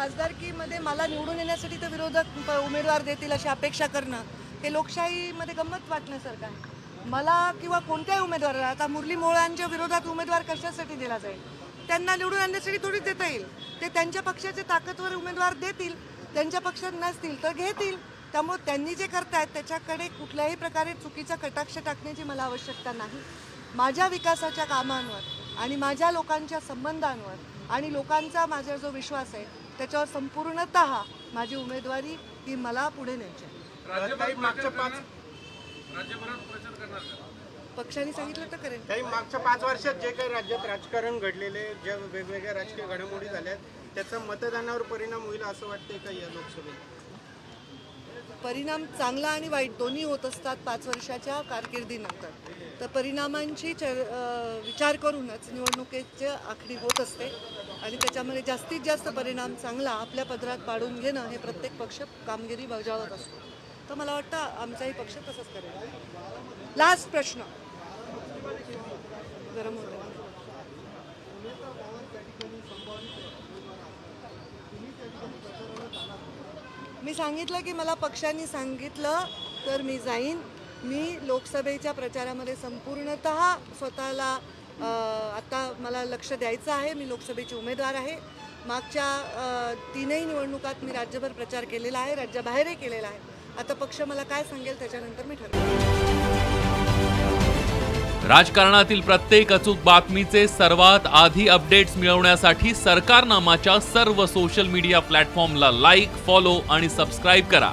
खासदारकीमध्ये मला निवडून येण्यासाठी तर विरोधक उमेदवार देतील अशी अपेक्षा करणं हे लोकशाहीमध्ये गंमत वाटण्यासारखं आहे मला किंवा कोणत्याही उमेदवाराला आता मुरली मोळांच्या विरोधात उमेदवार कशासाठी दिला जाईल? त्यांना निवडून आणण्यासाठी थोडीच देता येईल. ते त्यांच्या पक्षाचे ताकदवर उमेदवार देतील त्यांच्या पक्षात नसतील तर घेतील. त्यामुळे त्यांनी जे करतायत त्याच्याकडे कुठल्याही प्रकारे चुकीचा कटाक्ष टाकण्याची मला आवश्यकता नाही. माझ्या विकासाच्या कामांवर आणि माझ्या लोकांच्या संबंधांवर आणि लोकांचा माझा जो विश्वास आहे त्याच्यावर संपूर्णत माझी उमेदवारी ही मला पुढे न्यायची आहे. काही मागच्या पाच पक्षाने सांगितलं तर करेन. काही मागच्या पाच वर्षात जे काही राज्यात राजकारण घडलेले ज्या वेगवेगळ्या राजकीय घडामोडी झाल्या आहेत त्याचा मतदानावर परिणाम होईल असं वाटतंय का या लोकसभेत? परिणाम चांगला आणि वाईट दोन्ही होत असतात पाच वर्षाच्या कारकिर्दीनंतर. तर परिणामांची चर विचार करूनच निवडणुकीची आखणी होत असते आणि त्याच्यामध्ये जास्तीत जास्त परिणाम चांगला आपल्या पदरात पाडून घेणं हे प्रत्येक पक्ष कामगिरी बजावत असतो. तर मला वाटतं आमचाही पक्ष तसंच करेल. लास्ट प्रश्न. गरम होतं मी सांगितलं की मला पक्षांनी सांगितलं तर मी जाईन. मी लोकसभेच्या प्रचारामध्ये संपूर्णत स्वतःला आता मला लक्ष द्यायचं आहे. मी लोकसभेची उमेदवार आहे. मागच्या तीनही निवडणुकात मी राज्यभर प्रचार केलेला आहे राज्याबाहेरही केलेला आहे. आता पक्ष मला काय सांगेल त्याच्यानंतर मी ठरवेल राजकारणातील प्रत्येक अचूक बातमीचे सर्वात आधी अपडेट्स मिळवण्यासाठी सरकारनामाच्या सर्व सोशल मीडिया प्लॅटफॉर्मला लाईक फॉलो आणि सबस्क्राईब करा.